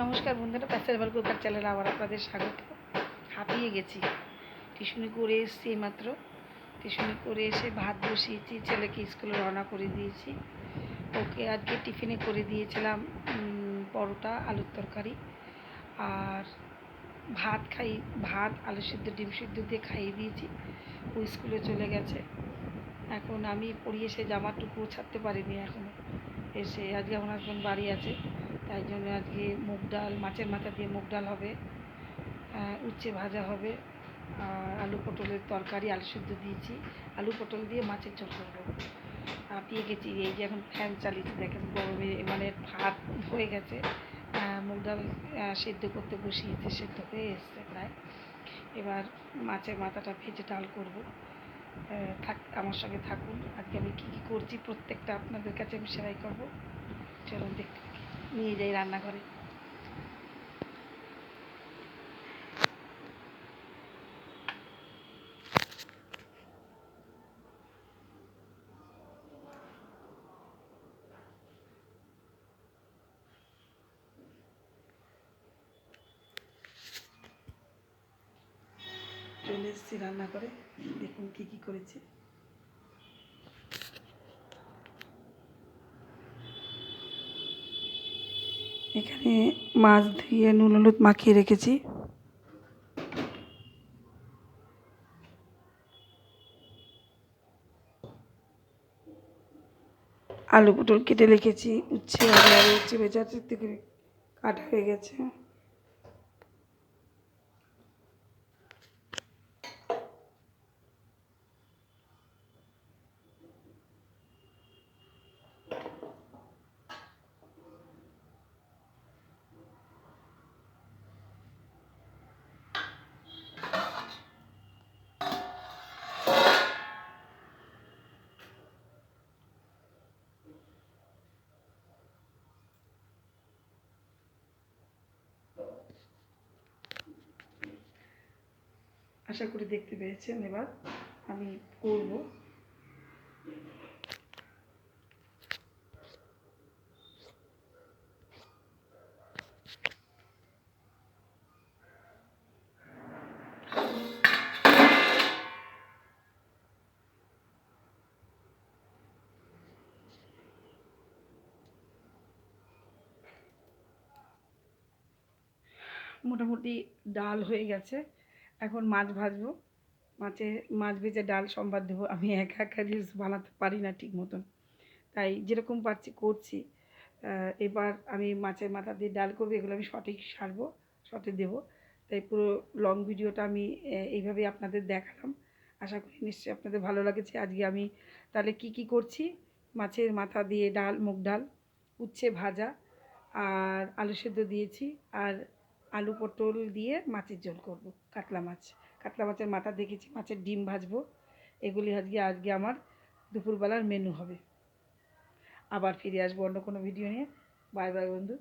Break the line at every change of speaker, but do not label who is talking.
নমস্কার বন্ধুরা প্যাসেরবাল কুকার চ্যানেলে আবার আপনাদের স্বাগত। হাঁপিয়ে গেছি। টিউশনি করে এসেছি মাত্র টিউশনি করে এসে ভাত বসিয়েছি, ছেলেকে স্কুলে রওনা করে দিয়েছি। ওকে আজকে টিফিনে করে দিয়েছিলাম পরোটা, আলুর তরকারি। আর ভাত খাই, ভাত, আলু সিদ্ধ, ডিম সিদ্ধ দিয়ে খাইয়ে দিয়েছি। ও স্কুলে চলে গেছে। এখন আমি পড়িয়ে সে জামাটুকুও ছাড়তে পারিনি এখনও এসে আজকে আমার হাজব্যান্ড বাড়ি আছে। তাই জন্য আজকে মুগ ডাল, মাছের মাথা দিয়ে মুগ ডাল হবে উচ্ছে ভাজা হবে, আর আলু পটলের তরকারি, আলু সিদ্ধ দিয়েছি। আলু পটল দিয়ে মাছের ঝোল করব। হাঁপিয়ে গেছি এই যে এখন ফ্যান চালিয়েছি, দেখেন গরমে মানে ভাত হয়ে গেছে। মুগ ডাল সেদ্ধ করতে বসিয়েছে, সেদ্ধ হয়ে এসছে প্রায়। এবার মাছের মাথাটা ভেজে ডাল করব। থাক, আমার সঙ্গে থাকুন। আজকে আমি কী কী করছি, প্রত্যেকটা আপনাদের কাছে আমি সেলাই করব। চলুন দেখতে। নিয়ে যাই রান্নাঘরে। চলে এসেছি রান্না করে দেখুন কি কি করেছি। এখানে মাছ ধুয়ে নুন, হলুদ মাখিয়ে রেখেছি। আলু পটল কেটে রেখেছি। উচ্ছে আলু উচ্ছে বেচার থেকে কাটা হয়ে গেছে। আশা করি দেখতে পেয়েছেন এবার আমি করব। মোটামুটি ডাল হয়ে গেছে। এখন মাছ ভাজবো। মাছে, মাছ ভেজে ডাল, সম্বাদ দেবো। আমি একা একা রিলস বানাতে পারি না ঠিক মতন। তাই যেরকম পারছি করছি। এবার আমি মাছের মাথা দিয়ে ডাল করব, এগুলো আমি সঠিক সারবো সঠিক দেবো। তাই পুরো লং ভিডিওটা আমি এইভাবেই আপনাদের দেখালাম। আশা করি নিশ্চয়ই আপনাদের ভালো লাগেছে। আজকে আমি তাহলে কি কি করছি? মাছের মাথা দিয়ে ডাল, মুগ ডাল, উচ্ছে ভাজা, আর আলু সেদ্ধ দিয়েছি। আর আলু পটল দিয়ে মাছের ঝোল করব, কাতলা মাছ। কাতলা মাছের মাথা দেখেছি, মাছের ডিম ভাজবো। এগুলি আজকে আজকে আমার দুপুরবেলার মেনু হবে। আবার ফিরে আসব অন্য কোনো ভিডিও নিয়ে। বাই বাই বন্ধু।